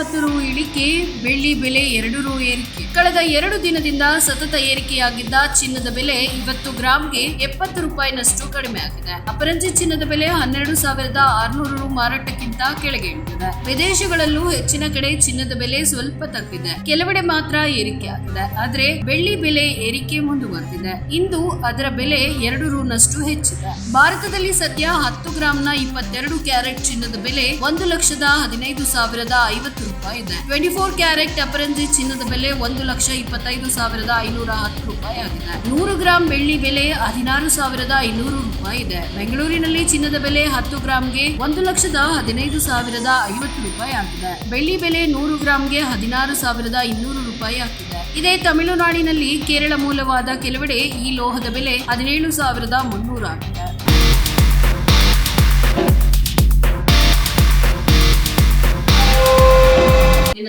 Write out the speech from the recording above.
ಬೆಲೆ ಎಪ್ಪತ್ತು ರು ಇಳಿಕೆ, ಬೆಳ್ಳಿ ಬೆಲೆ ಎರಡು ರು ಏರಿಕೆ. ಕಳೆದ ಎರಡು ದಿನದಿಂದ ಸತತ ಏರಿಕೆಯಾಗಿದ್ದ ಚಿನ್ನದ ಬೆಲೆ ಇವತ್ತು ಗ್ರಾಂಗೆ ಎಪ್ಪತ್ತು ರೂಪಾಯಿನಷ್ಟು ಕಡಿಮೆ ಆಗಿದೆ. ಅಪರಂಜಿ ಚಿನ್ನದ ಬೆಲೆ ಹನ್ನೆರಡು ಸಾವಿರದ ಆರ್ನೂರು ರು ಮಾರಾಟಕ್ಕಿಂತ ಕೆಳಗೆ ಇಳಿದಿದೆ ವಿದೇಶಗಳಲ್ಲೂ ಹೆಚ್ಚಿನ ಕಡೆ ಚಿನ್ನದ ಬೆಲೆ ಸ್ವಲ್ಪ ತಗ್ಗಿದೆ. ಕೆಲವೆಡೆ ಮಾತ್ರ ಏರಿಕೆ ಆಗಿದೆ. ಆದ್ರೆ ಬೆಳ್ಳಿ ಬೆಲೆ ಏರಿಕೆ ಮುಂದುವರೆದಿದೆ. ಇಂದು ಅದರ ಬೆಲೆ ಎರಡು ರೂನಷ್ಟು ಹೆಚ್ಚಿದೆ. ಭಾರತದಲ್ಲಿ ಸದ್ಯ ಹತ್ತು ಗ್ರಾಂನ ಇಪ್ಪತ್ತೆರಡು ಕ್ಯಾರೆಟ್ ಚಿನ್ನದ ಬೆಲೆ ಒಂದು ಲಕ್ಷದ ಹದಿನೈದು ಸಾವಿರದ ಐವತ್ತು ರೂಪಾಯಿ ಇದೆ. ಟ್ವೆಂಟಿ ಫೋರ್ ಕ್ಯಾರೆಟ್ ಅಪರಂಜಿ ಚಿನ್ನದ ಬೆಲೆ ಒಂದು ಲಕ್ಷ ಇಪ್ಪತ್ತೈದು ಸಾವಿರದ ಐನೂರ ಹತ್ತು ರೂಪಾಯಿ ಆಗಿದೆ. ನೂರು ಗ್ರಾಂ ಬೆಳ್ಳಿ ಬೆಲೆ ಹದಿನಾರು ಸಾವಿರದ ಐನೂರು ರೂಪಾಯಿ ಇದೆ. ಬೆಂಗಳೂರಿನಲ್ಲಿ ಚಿನ್ನದ ಬೆಲೆ ಹತ್ತು ಗ್ರಾಂಗೆ ಒಂದು ಲಕ್ಷದ ಹದಿನೈದು ಸಾವಿರದ ಐವತ್ತು ರೂಪಾಯಿ ಆಗಿದೆ. ಬೆಳ್ಳಿ ಬೆಲೆ ನೂರು ಗ್ರಾಂಗೆ ಹದಿನಾರು ಸಾವಿರದ ಇನ್ನೂರು ರೂಪಾಯಿ ಆಗಿದೆ. ಇದೇ ತಮಿಳುನಾಡಿನಲ್ಲಿ ಕೇರಳ ಮೂಲವಾದ ಕೆಲವೆಡೆ ಈ ಲೋಹದ ಬೆಲೆ ಹದಿನೇಳು ಸಾವಿರದ ಮುನ್ನೂರು ಆಗಿದೆ.